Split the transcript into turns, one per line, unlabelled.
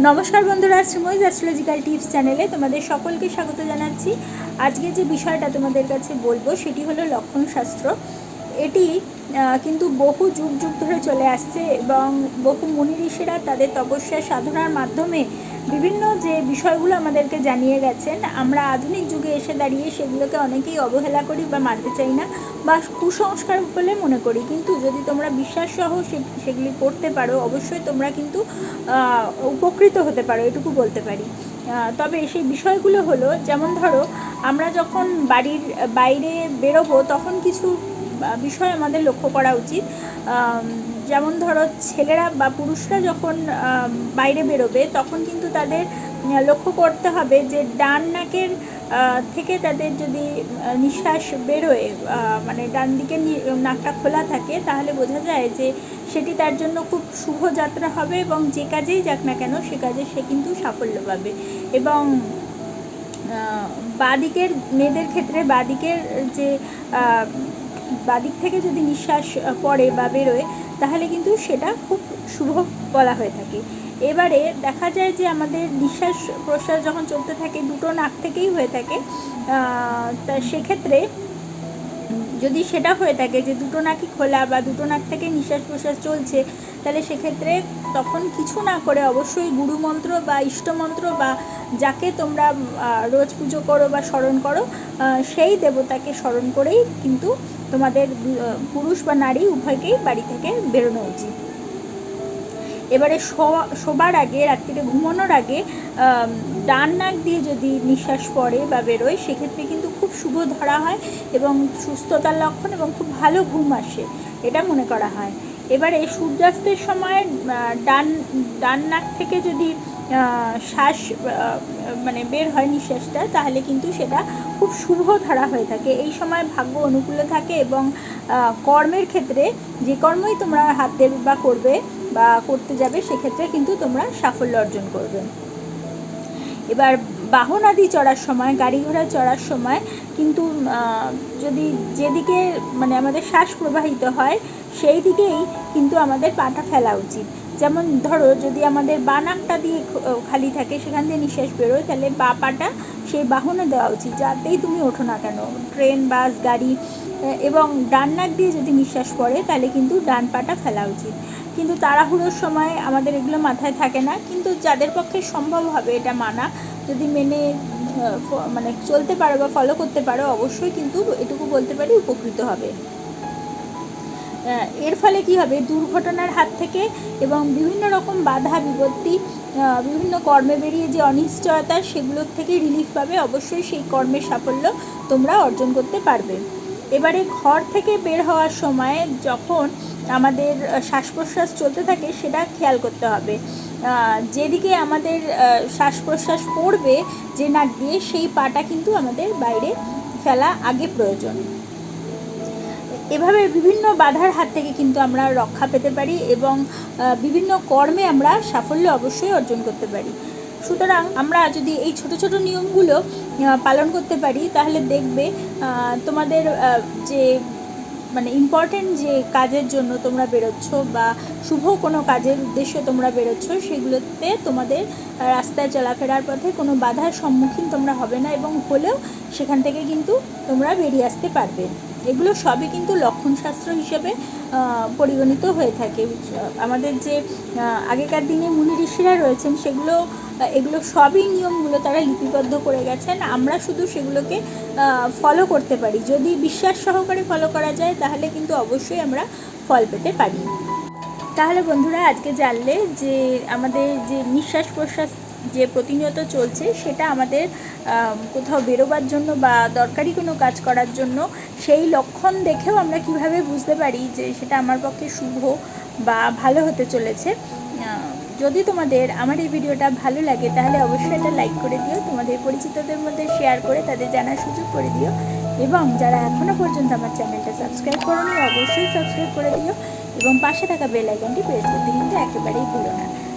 নমস্কার বন্ধুরা, Sreemoyee astrological tips চ্যানেলে তোমাদের সকলকে স্বাগত জানাচ্ছি। আজকে যে বিষয়টা তোমাদের কাছে বলব, সেটি হলো লক্ষণ শাস্ত্র। এটি কিন্তু বহু যুগ যুগ ধরে চলে আসছে এবং বহু মুনি ঋষিরা তাদের তপস্যা সাধনার মাধ্যমে বিভিন্ন যে বিষয়গুলো আমাদেরকে জানিয়ে গেছেন, আমরা আধুনিক যুগে এসে দাঁড়িয়ে সেগুলোকে অনেকেই অবহেলা করি বা মানতে চাই না বা কুসংস্কার বলে মনে করি। কিন্তু যদি তোমরা বিশ্বাস সহ সেগুলি করতে পারো, অবশ্যই তোমরা কিন্তু উপকৃত হতে পারো, এটুকু বলতে পারি। তবে সেই বিষয়গুলো হলো, যেমন ধরো, আমরা যখন বাড়ির বাইরে বেরোবো, তখন কিছু বিষয় আমাদের লক্ষ্য করা উচিত। যেমন ধরো ছেলেরা বা পুরুষরা যখন বাইরে বেরোবে, তখন কিন্তু তাদের লক্ষ্য করতে হবে যে ডান নাকের থেকে তাদের যদি নিঃশ্বাস বেরোয় মানে ডান দিকে নাকটা খোলা থাকে, তাহলে বোঝা যায় যে সেটি তার জন্য খুব শুভ যাত্রা হবে এবং যে কাজেই যাক না কেন, সে কাজে সে কিন্তু সাফল্য পাবে। এবং বাদিকের মেয়েদের ক্ষেত্রে বাদিকের যে বাদিক থেকে যদি নিঃশ্বাস পড়ে বা বেরোয়, তাহলে কিন্তু সেটা খুব শুভ বলা হয়ে থাকে। এবারে দেখা যায় যে আমাদের নিঃশ্বাস প্রশ্বাস যখন চলতে থাকে, দুটো নাক থেকেই হয়ে থাকে। তা সেক্ষেত্রে যদি সেটা হয়ে থাকে যে দুটো নাকি খোলা বা দুটো নাক থেকে নিঃশ্বাস প্রশ্বাস চলছে তাহলে সেক্ষেত্রে তখন কিছু না করে অবশ্যই গুরুমন্ত্র বা ইষ্টমন্ত্র বা যাকে তোমরা রোজ পুজো করো বা স্মরণ করো সেই দেবতাকে স্মরণ করেই কিন্তু তোমাদের পুরুষ বা নারী উভয়কেই বাড়ি থেকে বেরোনো উচিত। এবারে শোবার আগে রাত্রিরে ঘুমানোর আগে ডান নাক দিয়ে যদি নিঃশ্বাস পড়ে বা বেরোয়, সেক্ষেত্রে কিন্তু খুব শুভ ধরা হয় এবং সুস্থতার লক্ষণ এবং খুব ভালো ঘুম আসে, এটা মনে করা হয়। এবারে সূর্যাস্তের সময় ডান ডান নাক থেকে যদি শ্বাস মানে বের হয় নিঃশ্বাসটা তাহলে কিন্তু সেটা খুব শুভ ধরা হয়ে থাকে। এই সময় ভাগ্য অনুকূলে থাকে এবং কর্মের ক্ষেত্রে যে কর্মই তোমরা হাত দেবে বা করবে বা করতে যাবে, সেক্ষেত্রে কিন্তু তোমরা সাফল্য অর্জন করবে। এবার বাহন আদি চড়ার সময়, গাড়ি ঘোড়া চড়ার সময় কিন্তু যদি যেদিকে মানে আমাদের শ্বাস প্রবাহিত হয়, সেই দিকেই কিন্তু আমাদের পাটা ফেলা উচিত। যেমন ধরো, যদি আমাদের বা নাকটা দিয়ে খালি থাকে, সেখান দিয়ে নিঃশ্বাস বেরোয়, তাহলে বা পাটা সেই বাহনে দেওয়া উচিত, যাতেই তুমি ওঠো না কেন। ট্রেন, বাস, গাড়ি এবং ডান নাক দিয়ে যদি নিঃশ্বাস পড়ে, তাহলে কিন্তু ডান পাটা ফেলা উচিত। কিন্তু তাড়াহুড়োর সময় আমাদের এগুলো মাথায় থাকে না। কিন্তু যাদের পক্ষে সম্ভব হবে এটা মানা। যদি মেনে মানে চলতে পারো বা ফলো করতে পারো, অবশ্যই কিন্তু এটুকু বলতে পারি উপকৃত হবে। এর ফলে কি হবে? দুর্ঘটনার হাত থেকে এবং বিভিন্ন রকম বাধা, বিপত্তি বিভিন্ন কর্মে বেরিয়ে যে অনিশ্চয়তা, সেগুলোর থেকে রিলিফ পাবে, অবশ্যই সেই কর্মের সাফল্য তোমরা অর্জন করতে পারবে। এবারে ঘর থেকে বের হওয়ার সময় যখন আমাদের শ্বাস প্রশ্বাস চলতে থাকে সেটা খেয়াল করতে হবে। যেদিকে আমাদের শ্বাস প্রশ্বাস পড়বে, যে নাক দিয়ে সেই পাটা কিন্তু আমাদের বাইরে ফেলা আগে প্রয়োজন। এভাবে বিভিন্ন বাধার হাত থেকে কিন্তু আমরা রক্ষা পেতে পারি এবং বিভিন্ন কর্মে আমরা সাফল্য অবশ্যই অর্জন করতে পারি। সুতরাং আমরা যদি এই ছোট ছোট নিয়মগুলো পালন করতে পারি, তাহলে দেখবে তোমাদের যে মানে ইম্পর্টেন্ট যে কাজের জন্য তোমরা বেরোচ্ছ বা শুভ কোনো কাজের উদ্দেশ্যে তোমরা বেরোচ্ছ, সেগুলোতে তোমাদের রাস্তায় চলাফেরার পথে কোনো বাধার সম্মুখীন তোমরা হবে না এবং হলেও সেখান থেকে কিন্তু তোমরা বেরিয়ে আসতে পারবে। এগুলো সবই কিন্তু লক্ষণশাস্ত্র হিসেবে পরিগণিত হয়ে থাকে। আমাদের যে আগেকার দিনে মুনি ঋষিরা রয়েছেন, সেগুলো এগুলো সবই নিয়মগুলো তারা লিপিবদ্ধ করে গেছেন। আমরা শুধু সেগুলোকে ফলো করতে পারি। যদি বিশ্বাস সহকারে ফলো করা যায়, তাহলে কিন্তু অবশ্যই আমরা ফল পেতে পারি। তাহলে বন্ধুরা, আজকে জানলে যে, আমাদের যে নিঃশ্বাস প্রশ্বাস যে প্রতিনিয়ত চলছে সেটা আমাদের কোথাও বেরোবার জন্য বা দরকারি কোনো কাজ করার জন্য সেই লক্ষণ দেখেও আমরা কীভাবে বুঝতে পারি যে সেটা আমার পক্ষে শুভ বা ভালো হতে চলেছে। যদি তোমাদের আমার এই ভিডিওটা ভালো লাগে তাহলে অবশ্যই এটা লাইক করে দিও, তোমাদের পরিচিতদের মধ্যে শেয়ার করে তাদের জানার সুযোগ করে দিও এবং যারা এখনও পর্যন্ত আমার চ্যানেলটা সাবস্ক্রাইব করোনি অবশ্যই সাবস্ক্রাইব করে দিও এবং পাশে থাকা বেল আইকনটি প্রেস করতে কিন্তু একেবারেই ভুলো না।